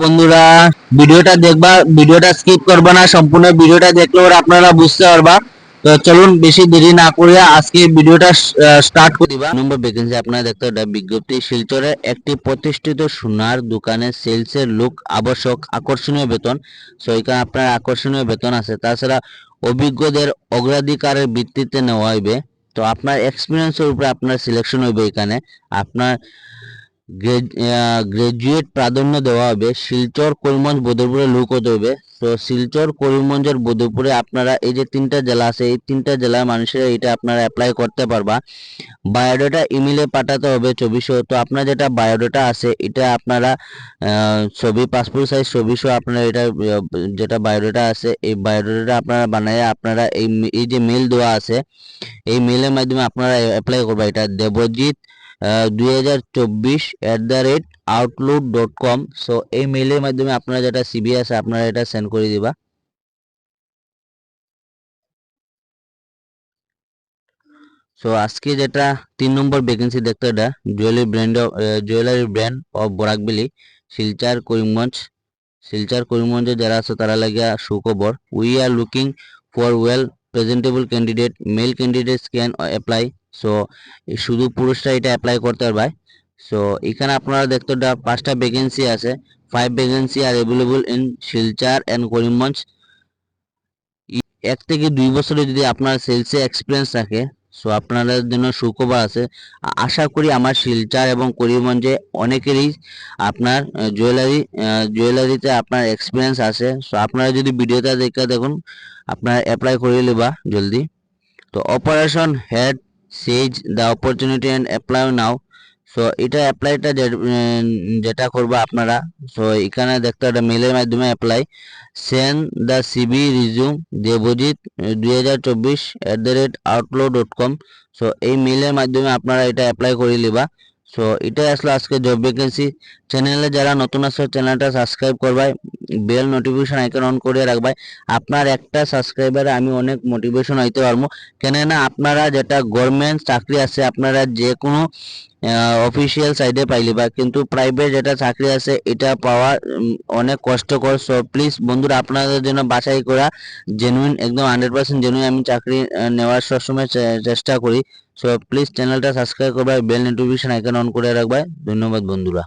বন্ধুরা, ভিডিওটা দেখবা, ভিডিওটা স্কিপ করবে না, সম্পূর্ণ ভিডিওটা দেখলে ওরা আপনারা বুঝতে পারবা। তো চলুন, বেশি দেরি না করে আজকে ভিডিওটা স্টার্ট করে নম্বর ভ্যাকেন্সি আপনারা দেখতে পারেন বিজ্ঞপ্তি শিলচরে একটি প্রতিষ্ঠিত সোনার দোকানে সেলসের লোক আবশ্যক, আকর্ষণীয় বেতন। সো এখানে আপনার আকর্ষণীয় বেতন আছে। তাছাড়া অভিজ্ঞদের অগ্রাধিকারের ভিত্তিতে নেওয়া হইবে। তো আপনার এক্সপিরিয়েন্সের উপরে আপনার সিলেকশন হইবে এখানে। আপনার গ্রাজুয়েট প্রাধান্য দেওয়া হবে। শিলচর করিমগঞ্জ বদরপুরে লোক হতে হবে। তো শিলচর করিমগঞ্জের বদরপুরে আপনারা এই যে তিনটা জেলা আছে, এই তিনটা জেলার মানুষেরা এটা আপনারা অ্যাপ্লাই করতে পারবা। বায়োডাটা ইমেলে পাঠাতে হবে চব্বিশশো তো আপনার যেটা বায়োডাটা আছে, এটা আপনারা ছবি পাসপোর্ট সাইজ ছবিশো আপনারা এটা, যেটা বায়োডাটা আছে, এই বায়োডাটা আপনারা বানায় আপনারা এই এই যে মেল দেওয়া আছে, এই মেলের মাধ্যমে আপনারা অ্যাপ্লাই করবা। এটা দেবজিৎ দুই হাজার চব্বিশ at the rate Outlook dot com so এই মেলের মাধ্যমে আপনারা যেটা সিবি আছে আপনারা এটা সেন্ড করে দিবা। সো আজকে যেটা তিন নম্বর ভ্যাকেন্সি দেখতে এটা jewellery brand jewellery brand of Barak Valley Silchar Karimganj. Silchar করিমগঞ্জে যারা আছে, তারা লাগিয়া সুখবর। We are looking for well presentable candidate male candidates can apply so শুধু পুরুষরা এটা অ্যাপ্লাই করতে পারবে। সো এখানে আপনারা দেখতে পাঁচটা ভ্যাকেন্সি আছে। Five vacancy are available in Silchar and Karimganj এক থেকে দুই বছরে যদি আপনার সেলসে এক্সপিরিয়েন্স থাকে সো আপনাদের জন্য সুখবর আছে। আশা করি আমার শিলচার এবং করিমগঞ্জে অনেকেরই আপনার জুয়েলারি জুয়েলারিতে আপনার এক্সপিরিয়েন্স আছে। সো আপনারা যদি ভিডিওটা দেখে দেখুন আপনারা অ্যাপ্লাই করে নেবা জলদি। তো operation head seize the opportunity and apply now so এটা অ্যাপ্লাইটা যেটা করব আপনারা সো এখানে দেখতে একটা মেলের মাধ্যমে apply send the CV resume Debjit দুই হাজার চব্বিশ at the rate dot com so এই মেলের মাধ্যমে আপনারা এটা অ্যাপ্লাই করে নিবা। সো এটাই আসলে আজকে জব ভ্যাকেন্সি চ্যানেলে যারা নতুন আছে চ্যানেলটা সাবস্ক্রাইব করবাই। বেল নোটিফিকেশন আইকন অন করে রাখবাই আপনার একটা সাবস্ক্রাইবারে আমি অনেক মোটিভেশন হইতে পারব। কেননা আপনারা যেটা গভর্নমেন্ট চাকরি আছে, আপনারা যে কোনো অফিসিয়াল সাইডে পাইলিবা কিন্তু প্রাইভেট যেটা চাকরি আছে, এটা পাওয়া অনেক কষ্টকর। সো প্লিজ বন্ধুরা, আপনাদের জন্য বাছাই করা জেনুইন একদম হান্ড্রেড পার্সেন্ট জেনুইন আমি চাকরি নেওয়ার সবসময় চেষ্টা করি। সো প্লিজ চ্যানেলটা সাবস্ক্রাইব করবা বেল নোটিফিকেশন আইকন অন করে রাখবা। ধন্যবাদ বন্ধুরা।